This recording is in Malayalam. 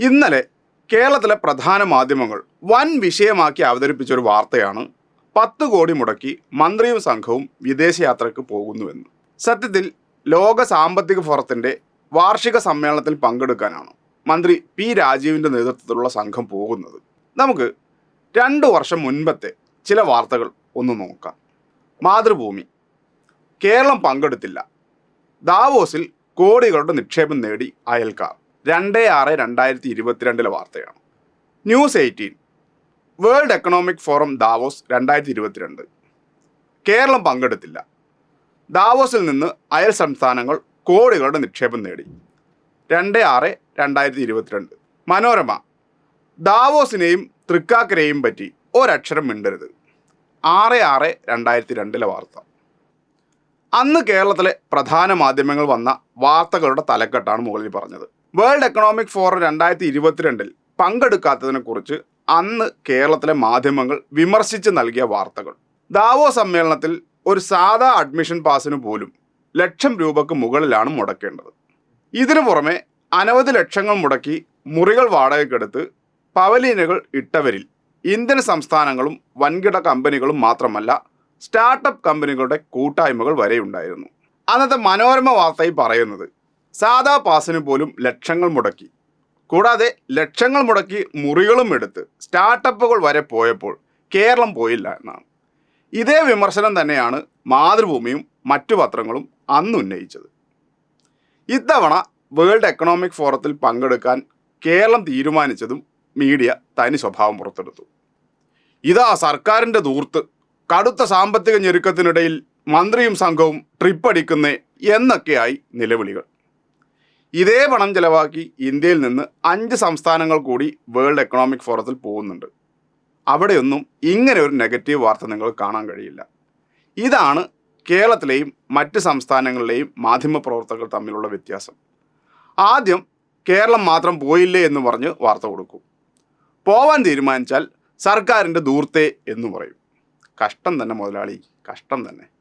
ഇന്നലെ കേരളത്തിലെ പ്രധാന മാധ്യമങ്ങൾ വൻ വിഷയമാക്കി അവതരിപ്പിച്ച ഒരു വാർത്തയാണ് പത്ത് കോടി മുടക്കി മന്ത്രിയും സംഘവും വിദേശയാത്രയ്ക്ക് പോകുന്നുവെന്ന്. സത്യത്തിൽ ലോക സാമ്പത്തിക ഫോറത്തിന്റെ വാർഷിക സമ്മേളനത്തിൽ പങ്കെടുക്കാനാണ് മന്ത്രി പി രാജീവിന്റെ നേതൃത്വത്തിലുള്ള സംഘം പോകുന്നത്. നമുക്ക് രണ്ട് വർഷം മുൻപത്തെ ചില വാർത്തകൾ ഒന്ന് നോക്കാം. മാതൃഭൂമി. കേരളം പങ്കെടുത്തില്ല. ദാവോസിൽ കോടികളുടെ നിക്ഷേപം നേടി അയൽക്കാർ. രണ്ട് ആറ് രണ്ടായിരത്തി ഇരുപത്തിരണ്ടിലെ വാർത്തയാണ്. News eighteen world economic forum Davos രണ്ടായിരത്തി ഇരുപത്തിരണ്ട് കേരളം പങ്കെടുത്തില്ല. ദാവോസിൽ നിന്ന് അയൽ സംസ്ഥാനങ്ങൾ കോടികളുടെ നിക്ഷേപം നേടി. രണ്ട് ആറ് രണ്ടായിരത്തി ഇരുപത്തിരണ്ട് മനോരമ. ദാവോസിനെയും തൃക്കാക്കരെയും പറ്റി ഒരക്ഷരം മിണ്ടരുത്. ആറ് ആറ് രണ്ടായിരത്തി രണ്ടിലെ വാർത്ത. അന്ന് കേരളത്തിലെ പ്രധാന മാധ്യമങ്ങൾ വന്ന വാർത്തകളുടെ തലക്കെട്ടാണ് മുകളിൽ പറഞ്ഞത്. വേൾഡ് എക്കണോമിക് ഫോറം രണ്ടായിരത്തി ഇരുപത്തിരണ്ടിൽ പങ്കെടുക്കാത്തതിനെ കുറിച്ച് അന്ന് കേരളത്തിലെ മാധ്യമങ്ങൾ വിമർശിച്ച് നൽകിയ വാർത്തകൾ. ദാവോ സമ്മേളനത്തിൽ ഒരു സാധാ അഡ്മിഷൻ പാസിന് പോലും ലക്ഷം രൂപക്ക് മുകളിലാണ് മുടക്കേണ്ടത്. ഇതിനു പുറമെ അനവധി ലക്ഷങ്ങൾ മുടക്കി മുറികൾ വാടകയ്ക്കെടുത്ത് പവലീനുകൾ ഇട്ടവരിൽ ഇന്ത്യൻ സംസ്ഥാനങ്ങളും വൻകിട കമ്പനികളും മാത്രമല്ല സ്റ്റാർട്ടപ്പ് കമ്പനികളുടെ കൂട്ടായ്മകൾ വരെയുണ്ടായിരുന്നു. അന്നത്തെ മനോരമ വാർത്തയിൽ പറയുന്നത് സാധാ പാസിന് പോലും ലക്ഷങ്ങൾ മുടക്കി. കൂടാതെ ലക്ഷങ്ങൾ മുടക്കി മുറികളും എടുത്ത് സ്റ്റാർട്ടപ്പുകൾ വരെ പോയപ്പോൾ കേരളം പോയില്ല എന്നാണ്. ഇതേ വിമർശനം തന്നെയാണ് മാതൃഭൂമിയും മറ്റു പത്രങ്ങളും അന്ന് ഉന്നയിച്ചത്. ഇത്തവണ വേൾഡ് എക്കണോമിക് ഫോറത്തിൽ പങ്കെടുക്കാൻ കേരളം തീരുമാനിച്ചതും മീഡിയ തനി സ്വഭാവം പുറത്തെടുത്തു. ഇതാ സർക്കാരിന്റെ ദൂർത്ത് കടുത്ത സാമ്പത്തിക ഞെരുക്കത്തിനിടയിൽ മന്ത്രിയും സംഘവും ട്രിപ്പ് അടിക്കുന്നേ എന്നൊക്കെയായി നിലവിളികൾ. ഇതേ പണം ചിലവാക്കി ഇന്ത്യയിൽ നിന്ന് അഞ്ച് സംസ്ഥാനങ്ങൾ കൂടി വേൾഡ് എക്കണോമിക് ഫോറത്തിൽ പോകുന്നുണ്ട്. അവിടെയൊന്നും ഇങ്ങനെ ഒരു നെഗറ്റീവ് വാർത്ത നിങ്ങൾ കാണാൻ കഴിയില്ല. ഇതാണ് കേരളത്തിലെയും മറ്റ് സംസ്ഥാനങ്ങളിലെയും മാധ്യമപ്രവർത്തകർ തമ്മിലുള്ള വ്യത്യാസം. ആദ്യം കേരളം മാത്രം പോയില്ലേ എന്ന് പറഞ്ഞ് വാർത്ത കൊടുക്കും. പോവാൻ തീരുമാനിച്ചാൽ സർക്കാരിന്റെ ദൂർത്തേ എന്ന് പറയും. കഷ്ടം തന്നെ മുതലാളി കഷ്ടം തന്നെ.